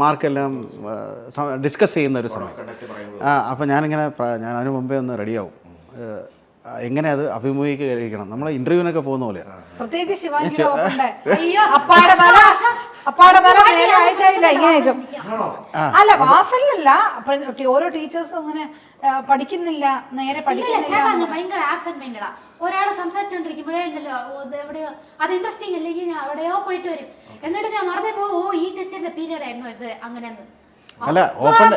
മാർക്കെല്ലാം discuss ചെയ്യുന്ന ഒരു സമയം. ആ അപ്പം ഞാനിങ്ങനെ ഞാൻ അതിന് മുമ്പേ ഒന്ന് റെഡിയാവും. എങ്ങനെ അത് അഭിമുഖീകരിക്കണം? നമ്മൾ ഇന്റർവ്യൂവിനൊക്കെ പോകുന്ന പോലെയാണ് പ്രത്യേകിച്ച് അപ്പാടെ തല അപ്പാടെ തല നേരെ ആയിട്ടായില്ല ഇങ്ങനെ നിൽക്കും. അല്ല വാസലല്ല അപ്പൊ ഓരോ ടീച്ചേഴ്സും അങ്ങനെ പഠിക്കുന്നില്ല നേരെ പഠിക്കുന്നില്ല ഭയങ്കര ആബ്സെന്റ് മൈൻഡാ ഒരാൾ സംസാരിച്ചോണ്ടിരിക്കുമ്പോഴേ ഉണ്ടല്ലോ എവിടെയോ അത് ഇൻട്രസ്റ്റിംഗ് അല്ലെങ്കിൽ ഞാൻ എവിടെയോ പോയിട്ട് വരും. എന്നിട്ട് ഞാൻ മറന്നേ പോ ഓ ഈ ടീച്ചറിന്റെ പീരീഡ് ആയിരുന്നു ഇത് അങ്ങനെയെന്ന്. അല്ല ഓപ്പൺ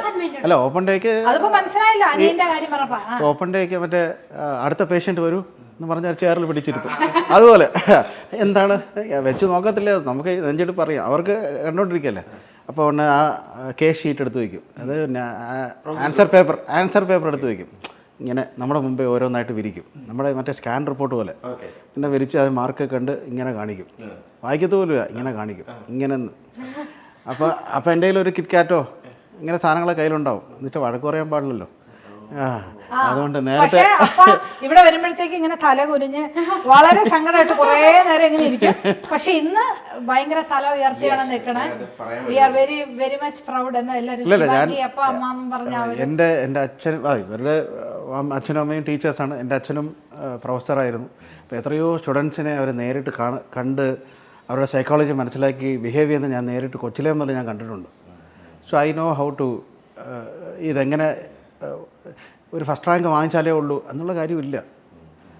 അല്ല ഓപ്പൺ ഡേക്ക് അതിപ്പോ മനസ്സിലായില്ല അനിയന്റെ കാര്യം പറഞ്ഞപ്പോ. ഓപ്പൺ ഡേക്ക് മറ്റേ അടുത്ത പേഷ്യന്റ് വരൂ എന്ന് പറഞ്ഞാൽ ചെയറിൽ പിടിച്ചിരുത്തും. അതുപോലെ. എന്താണ്? വെച്ച് നോക്കത്തില്ല. നമുക്ക് നെഞ്ചെടുപ്പ് അറിയാം. അവർക്ക് കണ്ടോണ്ടിരിക്കല്ലേ അപ്പോൾ ഉടനെ ആ കേസ് ഷീറ്റ് എടുത്ത് വയ്ക്കും അത് ആൻസർ പേപ്പർ ആൻസർ പേപ്പർ എടുത്ത് വയ്ക്കും ഇങ്ങനെ നമ്മുടെ മുമ്പേ ഓരോന്നായിട്ട് വിരിക്കും. നമ്മുടെ മറ്റേ സ്കാൻ റിപ്പോർട്ട് പോലെ. പിന്നെ വിരിച്ച് അത് മാർക്ക് കണ്ട് ഇങ്ങനെ കാണിക്കും. വായിക്കത്ത് പോലും ഇങ്ങനെ കാണിക്കും. ഇങ്ങനെ അപ്പോൾ അപ്പോൾ എന്റെ കയ്യിൽ ഒരു കിറ്റ്കാറ്റോ ഇങ്ങനെ സാധനങ്ങളെ കയ്യിലുണ്ടാവും. എന്നിട്ട് വഴക്ക് പറയാൻ പാടില്ലല്ലോ. അതുകൊണ്ട് നേരത്തെ പക്ഷേ അപ്പ ഇവിടെ വരുമ്പോഴത്തേക്ക് ഇങ്ങനെ തല കുനിഞ്ഞ് വളരെ സങ്കടമായിട്ട് കുറേ നേരം ഇങ്ങനെ ഇരിക്കും. പക്ഷെ ഇന്ന് ഭയങ്കര തല ഉയർത്തിയാണ് നിൽക്കണേ. We are very very much proud എന്ന് എല്ലാവരും അപ്പ എന്റെ എന്റെ അച്ഛൻ ഇവരുടെ അച്ഛനും അമ്മയും ടീച്ചേഴ്സാണ് എന്റെ അച്ഛനും പ്രൊഫസറായിരുന്നു അപ്പോൾ എത്രയോ സ്റ്റുഡൻസിനെ അവർ നേരിട്ട് കാണ കണ്ട് അവരുടെ സൈക്കോളജി മനസ്സിലാക്കി ബിഹേവ് ചെയ്യുന്നത് ഞാൻ നേരിട്ട് കൊച്ചിലേ മുതൽ ഞാൻ കണ്ടിട്ടുണ്ട്. So I know how to ഇതെങ്ങനെ ഒരു ഫസ്റ്റ് റാങ്ക് വാങ്ങിച്ചാലേ ഉള്ളൂ എന്നുള്ള കാര്യമില്ല.